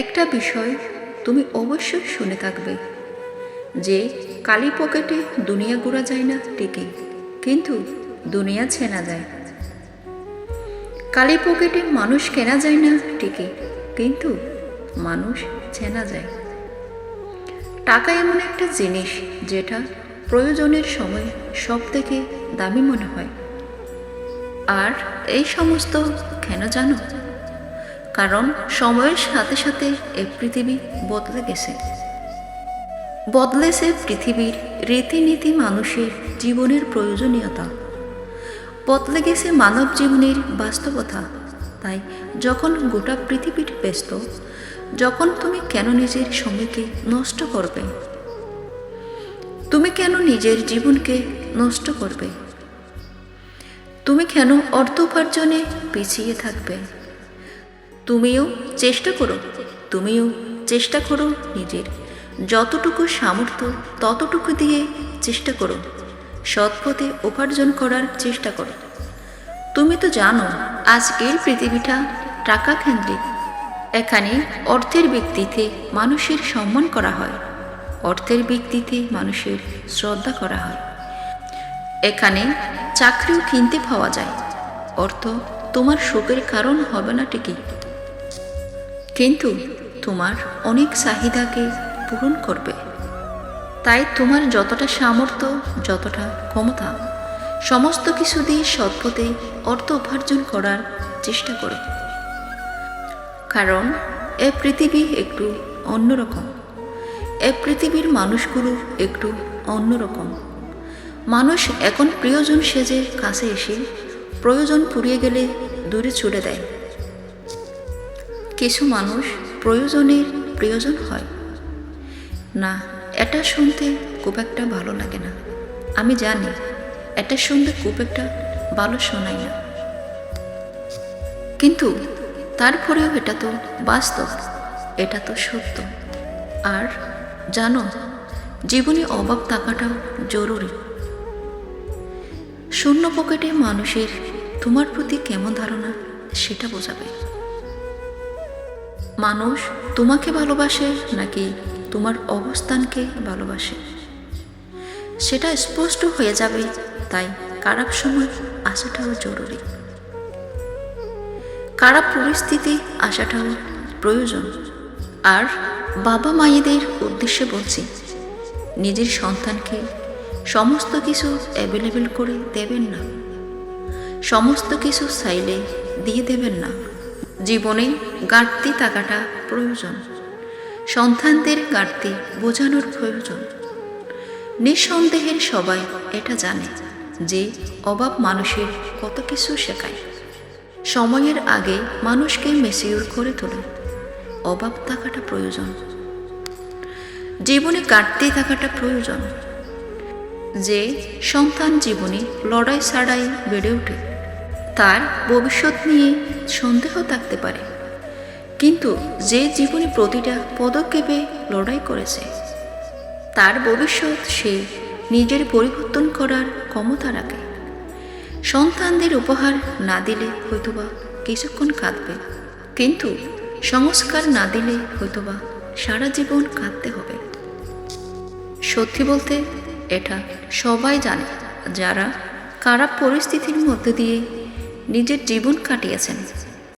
একটা বিষয় তুমি অবশ্যই শুনে থাকবে, যে কালি পকেটে দুনিয়া ঘোরা যায় না ঠিকই, কিন্তু দুনিয়া ছেনা যায়। কালি পকেটে মানুষ কেনা যায় না ঠিকই, কিন্তু মানুষ চেনা যায়। টাকা এমন একটা জিনিস যেটা প্রয়োজনের সময় সব থেকে দামি মনে হয়। আর এই সমস্ত কেন জানো? কারণ সময়ের সাথে সাথে এই পৃথিবী বদলে গেছে। বদলেছে পৃথিবীর রীতিনীতি মানুষের জীবনের প্রয়োজনীয়তা। বদলে গেছে মানব জীবনের বাস্তবতা। তাই যখন গোটা পৃথিবীর ব্যস্ত, যখন তুমি কেন নিজের সময়কে নষ্ট করবে? তুমি কেন নিজের জীবনকে নষ্ট করবে? তুমি কেন অর্থ উপার্জনে পিছিয়ে থাকবে? তুমিও চেষ্টা করো, তুমিও চেষ্টা করো নিজের। যতটুকু সামর্থ্য, ততটুকু দিয়ে চেষ্টা করো। সৎপথে উপার্জন করার চেষ্টা করো। তুমি তো জানো, আজকের পৃথিবীটা টাকা কেন্দ্রিক। এখানে অর্থের ভিত্তিতে মানুষের সম্মান করা হয়। অর্থের ভিত্তিতে মানুষের শ্রদ্ধা করা হয়। এখানে চাকরিও কিনতে পাওয়া যায়। অর্থ তোমার সুখের কারণ হবে না ঠিকই। কিন্তু তোমার অনেক চাহিদাকে পূরণ করবে। তাই তোমার যতটা সামর্থ্য, যতটা ক্ষমতা, সমস্ত কিছু দিয়ে সৎপথে অর্থ উপার্জন করার চেষ্টা করো। কারণ এ পৃথিবী একটু অন্যরকম। এ পৃথিবীর মানুষগুলো একটু অন্যরকম। মানুষ এখন প্রিয়জন সেজে কাছে এসে প্রয়োজন পুড়িয়ে গেলে দূরে ছুটে দেয়। কিছু মানুষ প্রয়োজনের প্রয়োজন হয়। না, এটা শুনতে খুব একটা ভালো লাগে না। আমি জানি, এটা শুনতে খুব একটা ভালো শোনায় না। কিন্তু তারপরেও এটা তো বাস্তব, এটা তো সত্য। আর জানো, জীবনে অভাব থাকাটাও জরুরি। শূন্য পকেটে মানুষের তোমার প্রতি কেমন ধারণা, সেটা বোঝাবে। মানুষ তোমাকে ভালোবাসে নাকি তোমার অবস্থানকে ভালোবাসে? সেটা স্পষ্ট হয়ে যাবে, তাই খারাপ সময় আসাটাও জরুরি। খারাপ পরিস্থিতি আসাটাও প্রয়োজন। আর বাবা মায়েদের উদ্দেশ্যে বলছি, নিজের সন্তানকে সমস্ত কিছু অ্যাভেলেবেল করে দেবেন না। সমস্ত কিছু চাইলে দিয়ে দেবেন না। জীবনে ঘাটতি থাকাটা প্রয়োজন। সন্তানদের ঘাটতি বোঝানোর প্রয়োজন। নিঃসন্দেহের সবাই এটা জানে যে অভাব মানুষের কত কিছু শেখায়। সময়ের আগে মানুষকে মেসিওর করে তোলে। অভাব থাকাটা প্রয়োজন। জীবনে কাটতে থাকাটা প্রয়োজন। যে সন্তান জীবনে লড়াই ছাড়াই বেড়ে ওঠে। তার ভবিষ্যৎ নিয়ে সন্দেহ থাকতে পারে। কিন্তু যে জীবনে প্রতিটা পদক্ষেপে লড়াই করেছে, তার ভবিষ্যৎ সে নিজের পরিবর্তন করার ক্ষমতা রাখে। সন্তানদের উপহার না দিলে হয়তোবা কিছুক্ষণ কাঁদবে, কিন্তু সংস্কার না দিলে হয়তোবা সারা জীবন কাঁদতে হবে। সত্যি বলতে, এটা সবাই জানে, যারা খারাপ পরিস্থিতির মধ্যে দিয়ে নিজের জীবন কাটিয়েছেন।